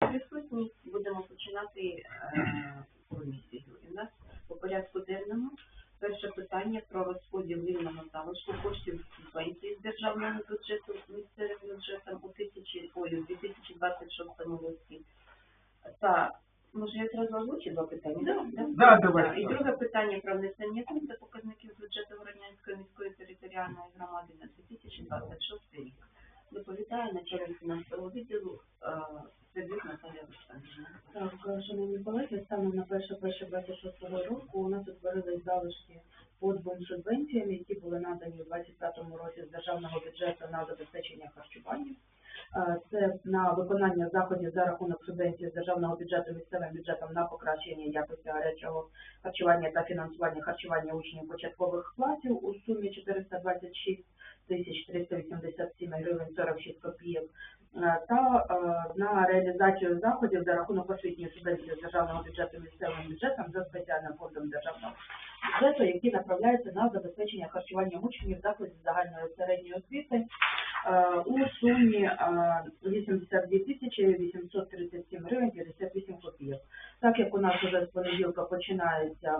присутні. Будемо починати е, комісію. І у нас по порядку денному перше питання про розподіл вільного залишку коштів субвенції з державного бюджету місцевим бюджетом у тисячі ой, у 2026 році. Та може я одразу озвучу два питання? Да, Да, давай. Так, І друге питання про внесення змін до показників бюджету Городнянської міської територіальної громади на 2026 рік. Доповідає начальник фінансового відділу е. Так, шановні колеги, станом на 1.1.26 року у нас утворились залишки по двом субвенціям, які були надані у 2025 році з державного бюджету на забезпечення харчування. Е, Це на виконання заходів за рахунок субвенції з державного бюджету місцевим бюджетом на покращення якості гарячого харчування та фінансування харчування учнів початкових класів у сумі 426 тисяч 387 гривень 46 копійок. Е, та е, на реалізацію заходів за рахунок освітньої субвенції з державного бюджету місцевим бюджетом за спеціальним фондом державного бюджету, які направляються на забезпечення харчування учнів закладів загальної середньої освіти у сумі 82 тисячі 837 гривень 58 копійок. Так як у нас вже з понеділка починається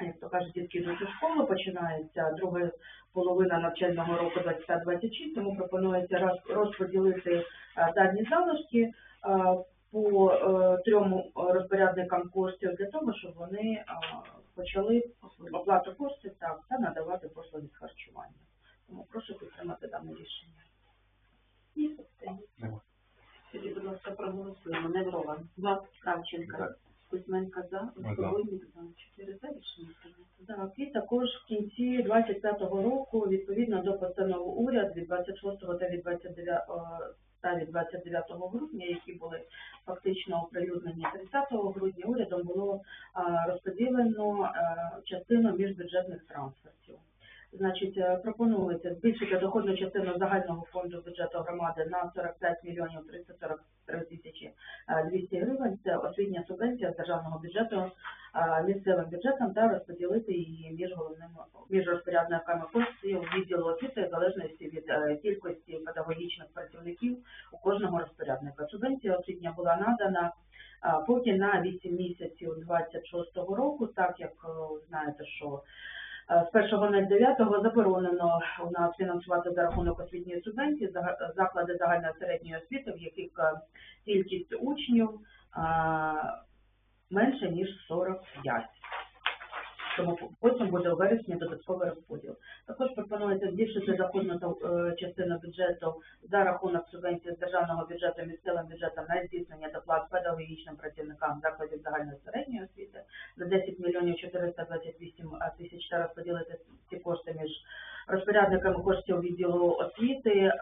як то кажуть, дітки йдуть у починається друга половина навчального року 25-26, тому пропонується розподілити дані залишки по е, трьом розпорядникам коштів для того, щоб вони почали оплату коштів та надавати послуги з харчування. Тому прошу підтримати дане рішення. Нема. Тоді, будь ласка, проголосуємо. Неврова. За. Кравченка. За. Кузьменка за. За. Чотири за. Рішення прийнято. Так, і також в кінці 25-го року, відповідно до постанови уряд від 26-го та від 29 та від 29 грудня, які були фактично оприлюднені 30 грудня, урядом було розподілено частину міжбюджетних трансфертів. Значить, е, пропонується збільшити доходну частину загального фонду бюджету громади на 45 мільйонів 343 тисячі е, 200 гривень. Це освітня субвенція з державного бюджету місцевим бюджетом та розподілити її між головними між розпорядниками коштів відділу освіти в залежності від е, кількості педагогічних працівників у кожного розпорядника. Субвенція освітня була надана поки на 8 місяців 26 року, так як е, знаєте, що е, з 1.09 заборонено у нас фінансувати за рахунок освітньої субвенції заклади загальної середньої освіти, в яких е, кількість учнів а, менше ніж 45. Тому потім буде у вересні додатковий розподіл. Також пропонується збільшити доходну е, частину бюджету за рахунок субвенції з державного бюджету місцевим бюджетом на здійснення доплат педагогічним працівникам закладів загальної середньої освіти за 10 мільйонів 428 тисяч та розподілити ці кошти між розпорядниками коштів відділу освіти е,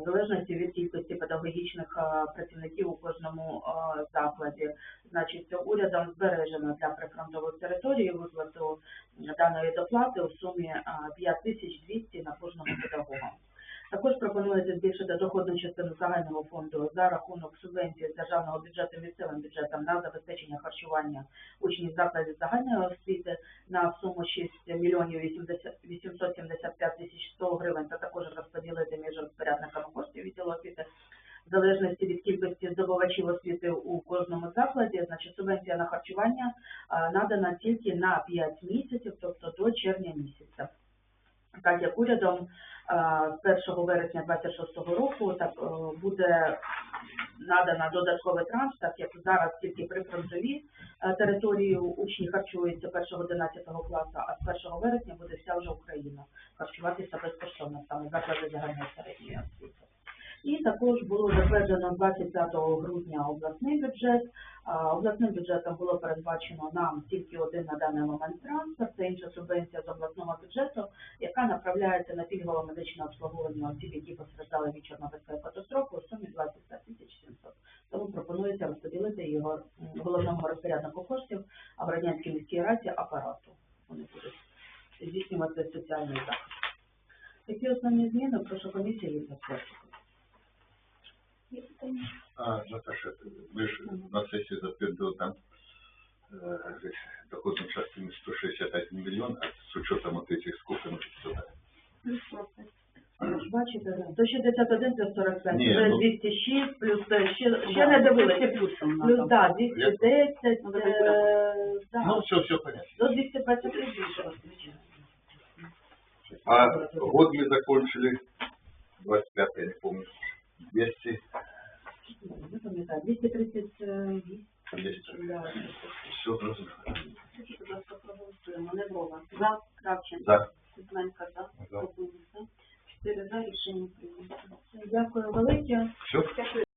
в залежності від кількості педагогічних е, працівників у кожному е, закладі. Значить, урядом збережено для прифронтових територій виплату даної доплати у сумі е, 5200 на кожного педагога. Також пропонується збільшити доходну частину загального фонду за рахунок субвенції з державного бюджету місцевим бюджетом на забезпечення харчування учнів закладів загальної освіти на суму 6 мільйонів 80 875 тисяч 100 гривень та також розподілити між розпорядниками коштів відділу освіти в залежності від кількості здобувачів освіти у кожному закладі. Значить, субвенція на харчування надана тільки на 5 місяців, тобто до червня місяця. Так як урядом з 1 вересня 26 року так е, буде надана додатковий транш, так як зараз тільки при фронтовій е, території учні харчуються 1-11 класу, а з 1 вересня буде вся вже Україна харчуватися безкоштовно саме заклади загальної середньої освіти. І також було затверджено 25 грудня обласний бюджет. Обласним бюджетом було передбачено нам тільки один на даний момент трансфер, це інша субвенція з обласного бюджету, яка направляється на пільгове медичне обслуговування осіб, які постраждали від Чорнобильської катастрофи у сумі 25 тисяч 700. Тому пропонується розподілити його головному розпоряднику коштів, в Радянській міській раді апарату. Вони будуть здійснювати соціальний захист. Такі основні зміни, прошу. Є питання? А, Наташа, ми ж на сесії затвердили там э, доходну частину 161 мільйон, а з учетом от этих сколько ми тут сюди? Плюс процент. Ви ж бачите, 161 плюс 45, Ні, це ну- 206, плюс е, ще, ще не дивилися. плюсом Плюс, надо. да, 210, Ну, е, давайте да, Ну, все, все понятно. до 223 більше розключено. А год мы закончили, 25 я не помню, 200, Не пам'ятаю, 238. 200. Да. Все зрозуміло. Скажіть, будь ласка, проголосуємо. Неврова. За. Кравченко. За. Кузьменка. За. За. За. Чотири за. Рішення прийнято. Дякую велике. Все?